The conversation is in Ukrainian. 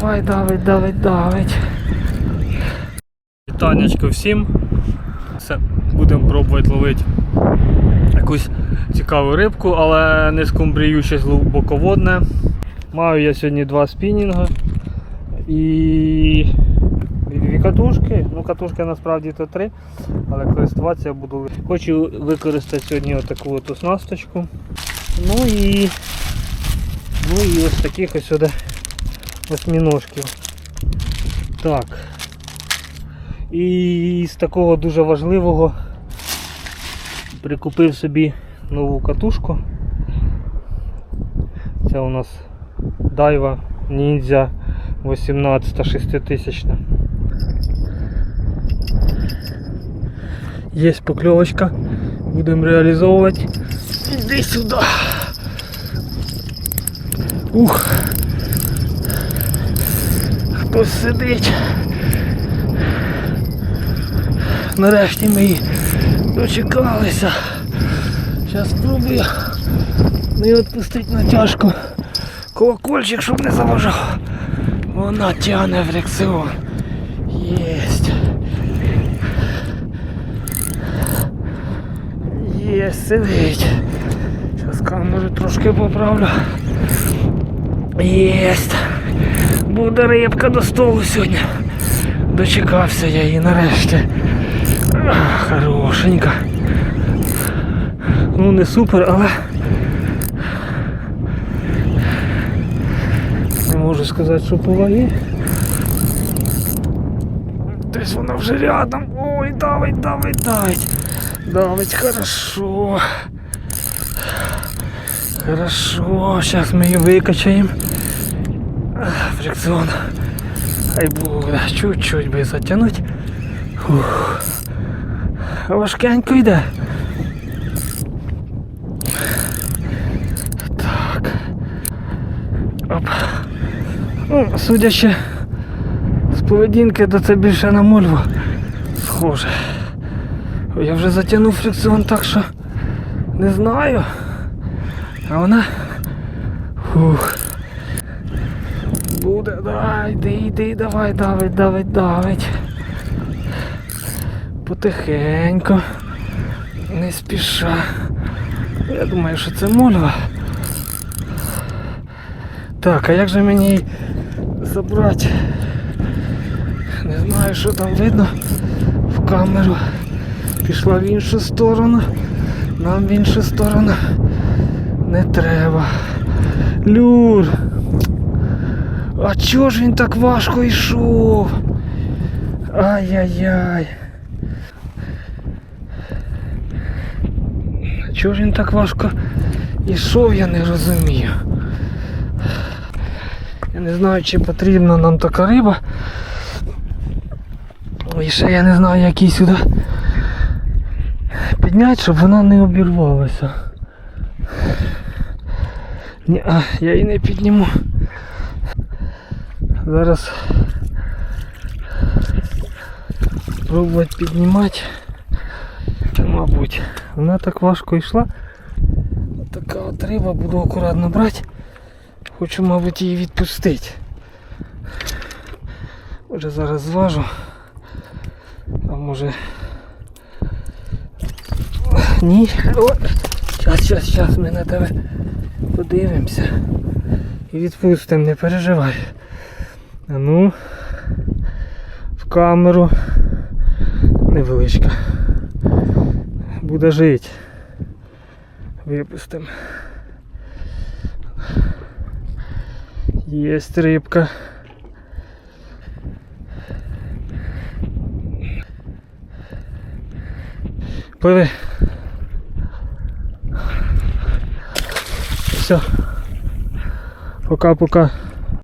давай, давить, давить, давить. Вітанечко всім. Все, будемо пробувати ловити якусь цікаву рибку, але не скумбрію щось глибоководне. Маю я сьогодні два спінінга і дві катушки. Ну, катушки насправді то три, але користуватися я буду. Хочу використати сьогодні отаку от оснасточку. Ну і, ну і ось таких ось сюди восьміножків. Так. І з такого дуже важливого прикупив собі нову катушку. Це у нас Daiwa Ninja 18 6000. Є покльовочка. Будемо реалізовувати. Іди сюди. Ух. Хтось сидить. Нарешті ми її дочекалися. Зараз спробую не відпустити натяжку. Колокольчик, щоб не заважав. Вона тягне фрикціон. Єсть. Єсть, сидить. Зараз камеру трошки поправлю. Єсть. Буде рибка до столу сьогодні. Дочекався я її нарешті. Хорошенька. Ну не супер, але не можу сказати, що по вагі. Десь вона вже рядом. Ой, давить, давить, давить. Давить, хорошо. Хорошо, зараз ми її викачаємо. Ах, Фрикціон. Хай буде, чуть-чуть би затягнути. Фух. Важкенько йде. Так. Оп. Ну, судячи з поведінки, то це більше на мольву схоже. Я вже затягнув фрикціон так, що не знаю. А вона. Фух. Буде, давай, йди, йди, давай, давить, давить, давить. Потихеньку. Не спіша. Я думаю, що це мольва. Так, а як же мені забрати? Не знаю, що там видно в камеру. Пішла в іншу сторону. Нам в іншу сторону не треба. Люр. А чого ж він так важко йшов? Ай-яй-яй. Чого ж він так важко йшов, я не розумію. Я не знаю, чи потрібна нам така риба. І ще я не знаю, як її сюди підняти, щоб вона не обірвалася. Ні, а, я її не підніму. Зараз пробувати піднімати. Мабуть, вона так важко йшла. Така от риба, буду акуратно брати. Хочу, мабуть, її відпустити. Може зараз зважу. А може... Ні. О! Щас, щас, щас ми на тебе подивимося. І відпустимо, не переживай. Ну в камеру невеличка. Буде жити. Випустимо. Єсть рибка. Пливи. Все. Пока-пока.